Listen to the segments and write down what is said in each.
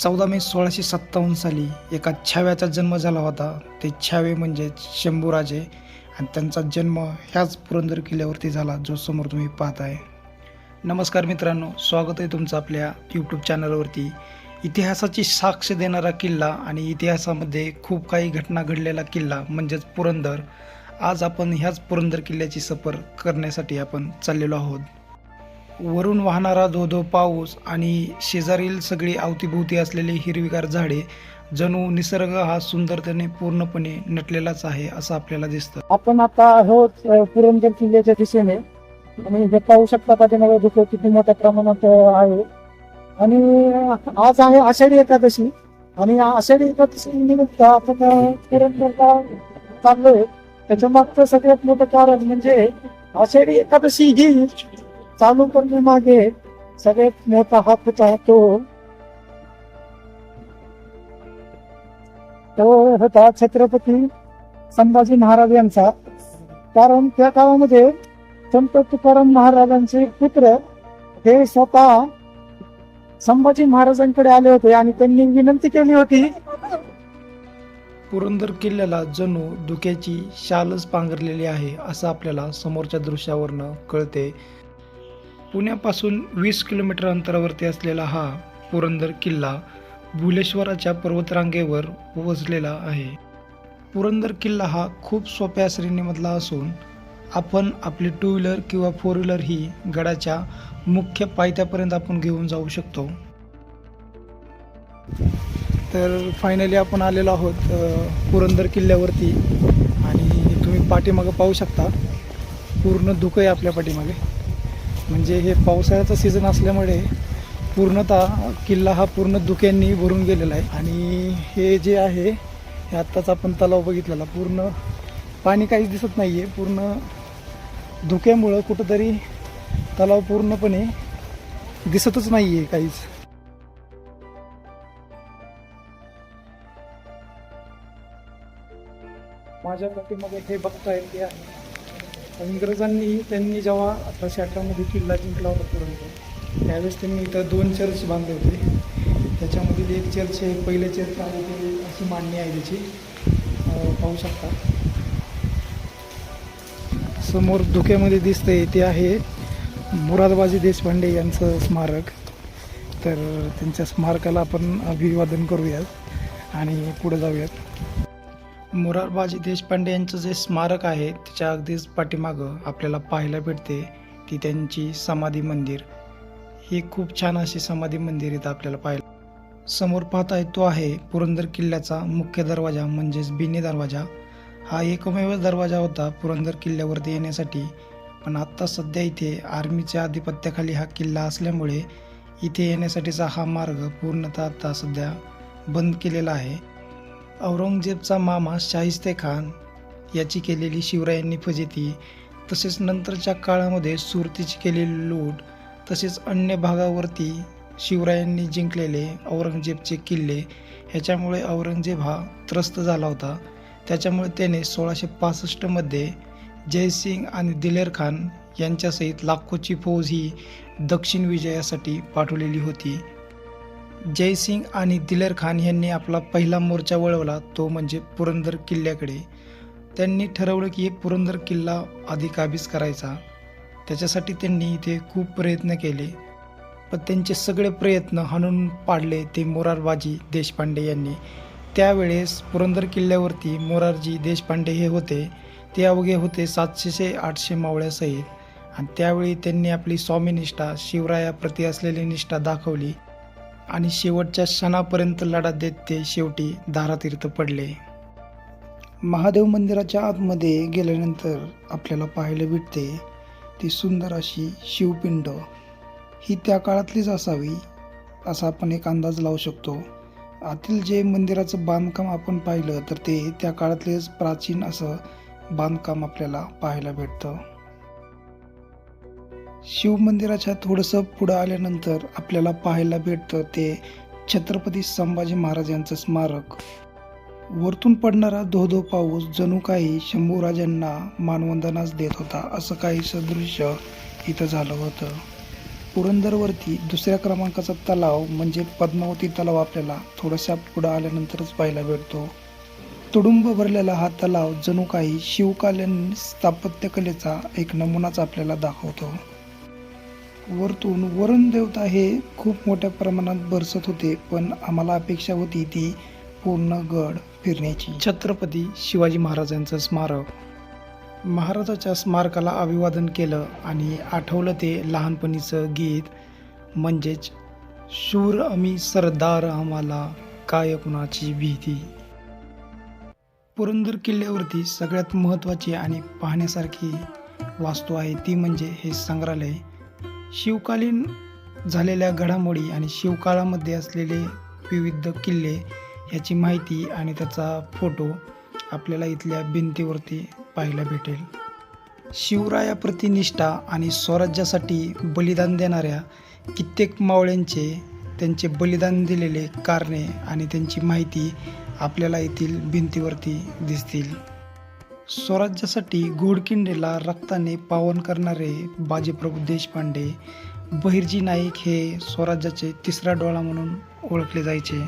चौदा मे सोळाशे सत्तावन्न साली एका छाव्याचा जन्म झाला होता. ते छावे म्हणजे शंभूराजे आणि त्यांचा जन्म ह्याच पुरंदर किल्ल्यावरती झाला जो समोर तुम्ही पाहत आहे नमस्कार मित्रांनो स्वागत आहे तुमचं आपल्या यूट्यूब चॅनलवरती इतिहासाची साक्ष देणारा किल्ला आणि इतिहासामध्ये खूप काही घटना घडलेला किल्ला म्हणजेच पुरंदर. आज आपण ह्याच पुरंदर किल्ल्याची सफर करण्यासाठी आपण चाललेलो आहोत. वरून वाहणारा धो धो पाऊस आणि शेजारील सगळी अवतीभोवती असलेली हिरवीगार झाडे जणू निसर्ग हा सुंदरतेने पूर्णपणे नटलेलाच आहे असं आपल्याला दिसतं. आपण आता आहोत पुरंदर किल्ल्याच्या दिशेने. आणि हे पाहू शकता पाठीमागे धुकं किती मोठ्या प्रमाणात आहे. आणि आज आहे आषाढी एकादशी. आणि आषाढी एकादशी निमित्त आपण पुरंदरला चाललोय. त्याच्या मागचं सगळ्यात मोठं कारण म्हणजे आषाढी एकादशी ही चालू करण्यामागे सगळ्यात मोठा हात होता तो तो होता छत्रपती संभाजी महाराज यांचा. कारण त्या काळामध्ये संत तुकाराम महाराजांचे पुत्र हे स्वतः संभाजी महाराजांकडे आले होते आणि त्यांनी विनंती केली होती. पुरंदर किल्ल्याला जणू धुक्याची शालच पांघरलेली आहे असं आपल्याला समोरच्या दृश्यावरनं कळते. पुण्यापासून वीस किलोमीटर अंतरावरती असलेला हा पुरंदर किल्ला भुलेश्वराच्या पर्वतरांगेवर वसलेला आहे. पुरंदर किल्ला हा खूप सोप्या श्रेणीमधला असून आपण आपली टू व्हीलर किंवा फोर व्हीलर ही गडाच्या मुख्य पायथ्यापर्यंत आपण घेऊन जाऊ शकतो. तर फायनली आपण आलेलो आहोत पुरंदर किल्ल्यावरती. आणि तुम्ही पाठीमागं पाहू शकता. पूर्ण धुकं आहे आपल्या पाठीमागे. म्हणजे हे पावसाळ्याचा सीझन असल्यामुळे पूर्णतः किल्ला हा पूर्ण धुक्यांनी भरून गेलेला आहे. आणि हे जे आहे हे आत्ताच आपण तलाव बघितलेला. पूर्ण पाणी काहीच दिसत नाही आहे पूर्ण धुक्यामुळं कुठंतरी तलाव पूर्णपणे दिसतच नाही आहे काहीच. माझ्या पाठीमध्ये हे बघता ते आहे. इंग्रजांनी त्यांनी जेव्हा अठराशे अठरामध्ये किल्ला जिंकला होता पुरंदर त्यावेळेस त्यांनी इथं दोन चर्च बांधले होते. त्याच्यामधील एक चर्च हे पहिले चर्च आहे ते अशी मांडणी आहे त्याची. पाहू शकता. समोर धुक्यामध्ये दिसतंय ते आहे मुरादबाजी देशपांडे यांचं स्मारक. तर त्यांच्या स्मारकाला आपण अभिवादन करूयात आणि पुढे जाऊयात. मुरारबाजी देशपांडे यांचं जे स्मारक आहे त्याच्या अगदीच पाठीमागं आपल्याला पाहायला भेटते की त्यांची समाधी मंदिर. ही खूप छान अशी समाधी मंदिर इथं आपल्याला पाहायला समोर पाहता तो आहे पुरंदर किल्ल्याचा मुख्य दरवाजा म्हणजेच बिने दरवाजा. हा एकमेव दरवाजा होता पुरंदर किल्ल्यावरती येण्यासाठी. पण आत्ता सध्या इथे आर्मीच्या आधिपत्याखाली हा किल्ला असल्यामुळे इथे येण्यासाठीचा हा मार्ग पूर्णतः आता सध्या बंद केलेला आहे. औरंगजेबचा मामा शाहिस्ते खान याची केलेली शिवरायांनी फजिती तसेच नंतरच्या काळामध्ये सुरतीची केलेली लूट तसेच अन्य भागावरती शिवरायांनी जिंकलेले औरंगजेबचे किल्ले ह्याच्यामुळे औरंगजेब हा त्रस्त झाला होता. त्याच्यामुळे त्याने सोळाशे पासष्टमध्ये जयसिंग आणि दिलेर खान यांच्यासहित लाखोची फौज ही दक्षिण विजयासाठी पाठवलेली होती. जयसिंग आणि दिलेर खान यांनी आपला पहिला मोर्चा वळवला तो म्हणजे पुरंदर किल्ल्याकडे. त्यांनी ठरवलं की पुरंदर किल्ला आधी काबीज करायचा. त्याच्यासाठी त्यांनी इथे खूप प्रयत्न केले पण त्यांचे सगळे प्रयत्न हाणून पाडले ते मोरारबाजी देशपांडे यांनी. त्यावेळेस पुरंदर किल्ल्यावरती मोरारजी देशपांडे हे होते. ते अवघे होते सातशे आठशे मावळ्यासहित आणि त्यावेळी त्यांनी आपली स्वामीनिष्ठा शिवरायाप्रती असलेली निष्ठा दाखवली. आणि शेवटच्या क्षणापर्यंत लढा देत ते शेवटी दारातीर्थ पडले. महादेव मंदिराच्या आतमध्ये गेल्यानंतर आपल्याला पाहायला भेटते ती सुंदर अशी शिवपिंड. ही त्या काळातलीच असावी असा आपण एक अंदाज लावू शकतो. आतील जे मंदिराचं बांधकाम आपण पाहिलं तर ते त्या काळातलेच प्राचीन असं बांधकाम आपल्याला पाहायला भेटतं. शिव मंदिराच्या थोडंसं पुढं आल्यानंतर आपल्याला पाहायला भेटतं ते छत्रपती संभाजी महाराज यांचं स्मारक. वरतून पडणारा धो धो पाऊस जणू काही शंभूराजांना मानवंदनाच देत होता असं काही सदृश्य इथं झालं होतं. पुरंदरवरती दुसऱ्या क्रमांकाचा तलाव म्हणजे पद्मावती तलाव आपल्याला थोडासा पुढं आल्यानंतरच पाहायला भेटतो. तुडुंब भरलेला हा तलाव जणू काही शिवकालीन स्थापत्यकलेचा एक नमुनाच आपल्याला दाखवतो. वरतून वरुण देवता हे खूप मोठ्या प्रमाणात बरसत होते पण आम्हाला अपेक्षा होती ती पूर्ण गड फिरण्याची. छत्रपती शिवाजी महाराजांचं स्मारक. महाराजाच्या स्मारकाला अभिवादन केलं आणि आठवलं ते लहानपणीचं गीत म्हणजेच शूर आम्ही सरदार आम्हाला काय कुणाची भीती? पुरंदर किल्ल्यावरती सगळ्यात महत्त्वाची आणि पाहण्यासारखी वास्तू आहे ती म्हणजे हे संग्रहालय. शिवकालीन झालेल्या घडामोडी आणि शिवकाळामध्ये असलेले विविध किल्ले याची माहिती आणि त्याचा फोटो आपल्याला इथल्या भिंतीवरती पाहायला भेटेल. शिवरायाप्रती निष्ठा आणि स्वराज्यासाठी बलिदान देणाऱ्या कित्येक मावळ्यांचे त्यांचे बलिदान दिलेले कारणे आणि त्यांची माहिती आपल्याला येथील भिंतीवरती दिसतील. स्वराज्यासाठी घोडकिंडेला रक्ताने पावन करणारे बाजीप्रभू देशपांडे बहिर्जी नाईक हे स्वराज्याचे तिसरा डोळा म्हणून ओळखले जायचे.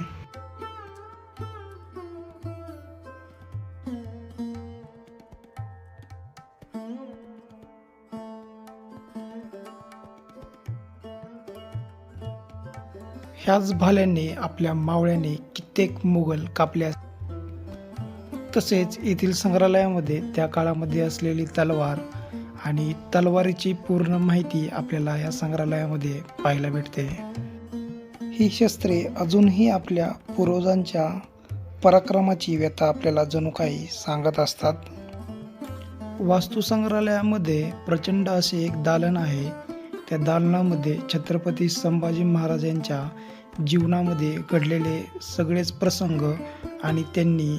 ह्याच भाल्याने आपल्या मावळ्याने कित्येक मुघल कापल्या तसेच येथील संग्रहालयामध्ये त्या काळामध्ये असलेली तलवार आणि तलवारीची पूर्ण माहिती आपल्याला या संग्रहालयामध्ये पाहायला भेटते. ही शस्त्रे अजूनही आपल्या पूर्वजांच्या पराक्रमाची व्यथा आपल्याला जणू काही सांगत असतात. वास्तू संग्रहालयामध्ये प्रचंड असे एक दालन आहे. त्या दालनामध्ये छत्रपती संभाजी महाराजांच्या जीवनामध्ये घडलेले सगळेच प्रसंग आणि त्यांनी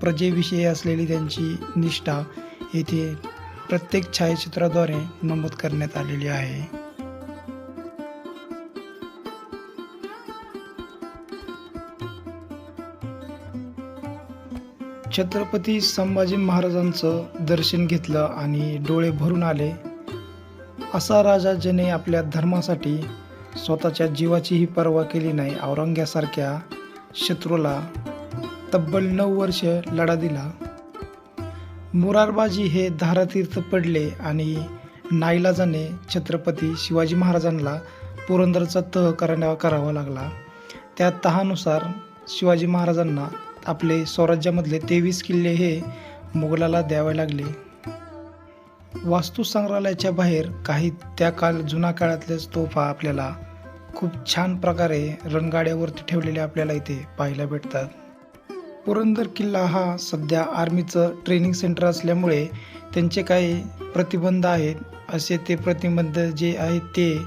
प्रजेविषयी असलेली त्यांची निष्ठा येथे प्रत्येक छायाचित्राद्वारे नमूद करण्यात आलेली आहे. छत्रपती संभाजी महाराजांचं दर्शन घेतलं आणि डोळे भरून आले. असा राजा ज्याने आपल्या धर्मासाठी स्वतःच्या जीवाचीही पर्वा केली नाही औरंग्यासारख्या शत्रूला तब्बल नऊ वर्ष लढा दिला. मुरारबाजी हे धारातीर्थ पडले आणि नाईलाजाने छत्रपती शिवाजी महाराजांना पुरंदरचा तह करण्या करावा लागला. त्या तहानुसार शिवाजी महाराजांना आपले स्वराज्यामधले तेवीस किल्ले हे मुघलाला द्यावे लागले. वास्तू संग्रहालयाच्या बाहेर काही त्या काळ जुना काळातल्याच तोफा आपल्याला खूप छान प्रकारे रणगाड्यावरती ठेवलेले आपल्याला इथे पाहायला भेटतात. पुरंदर किल्ला हा सध्या आर्मीचं ट्रेनिंग सेंटर असल्यामुळे त्यांचे काही प्रतिबंध आहेत. असे ते प्रतिबंध जे आहेत ते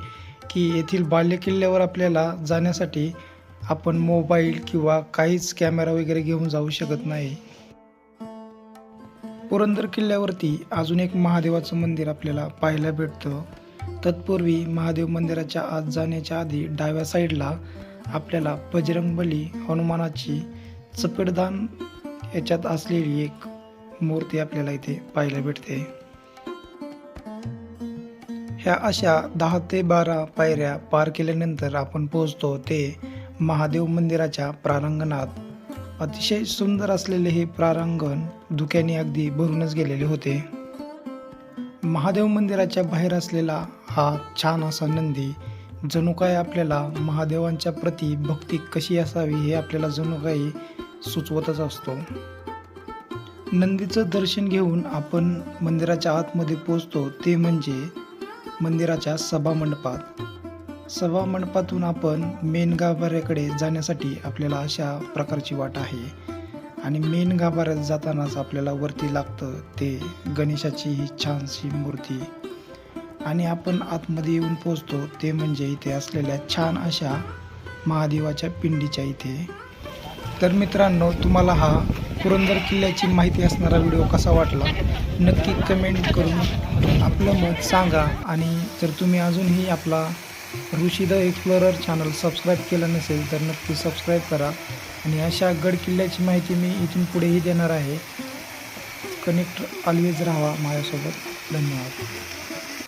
की येथील बाल्य किल्ल्यावर आपल्याला जाण्यासाठी आपण मोबाईल किंवा काहीच कॅमेरा वगैरे घेऊन जाऊ शकत नाही. पुरंदर किल्ल्यावरती अजून एक महादेवाचं मंदिर आपल्याला पाहायला भेटतं. तत्पूर्वी महादेव मंदिराच्या आत जाण्याच्या आधी डाव्या साईडला आपल्याला बजरंगबली हनुमानाची चपेटदान याच्यात असलेली एक मूर्ती आपल्याला इथे पाहायला भेटते. ह्या अशा दहा ते बारा पायऱ्या पार केल्यानंतर आपण पोहोचतो ते महादेव मंदिराच्या प्रारंगणात अतिशय सुंदर असलेले हे प्रारंगण धुक्याने अगदी भरूनच गेलेले होते. महादेव मंदिराच्या बाहेर असलेला हा छान असा नंदी जणू काय आपल्याला महादेवांच्या प्रती भक्ती कशी असावी हे आपल्याला जणू काही सुचवतच असतो. नंदीचं दर्शन घेऊन आपण मंदिराच्या आतमध्ये पोचतो ते म्हणजे मंदिराच्या सभा मंडपात सभा मंडपातून आपण मेन गाभाऱ्याकडे जाण्यासाठी आपल्याला अशा प्रकारची वाट आहे आणि मेन गाभाऱ्यात जातानाच आपल्याला वरती लागतं ते गणेशाची ही छानशी मूर्ती. आणि आपण आतमध्ये येऊन पोचतो ते म्हणजे इथे असलेल्या छान अशा महादेवाच्या पिंडीच्या इथे. तर मित्रांनो तुम्हाला हा पुरंदर किल्ल्याची माहिती असणारा व्हिडिओ कसा वाटला नक्की कमेंट करून आपलं मत सांगा. आणि जर तुम्ही अजूनही आपला Rishi the explorer channel subscribe केलं नसेल तर नक्की सबस्क्राईब करा. आणि अशा गड किल्ल्याची माहिती मी इथून पुढेही देणार आहे. कनेक्ट ऑलवेज राहा माझ्यासोबत. धन्यवाद.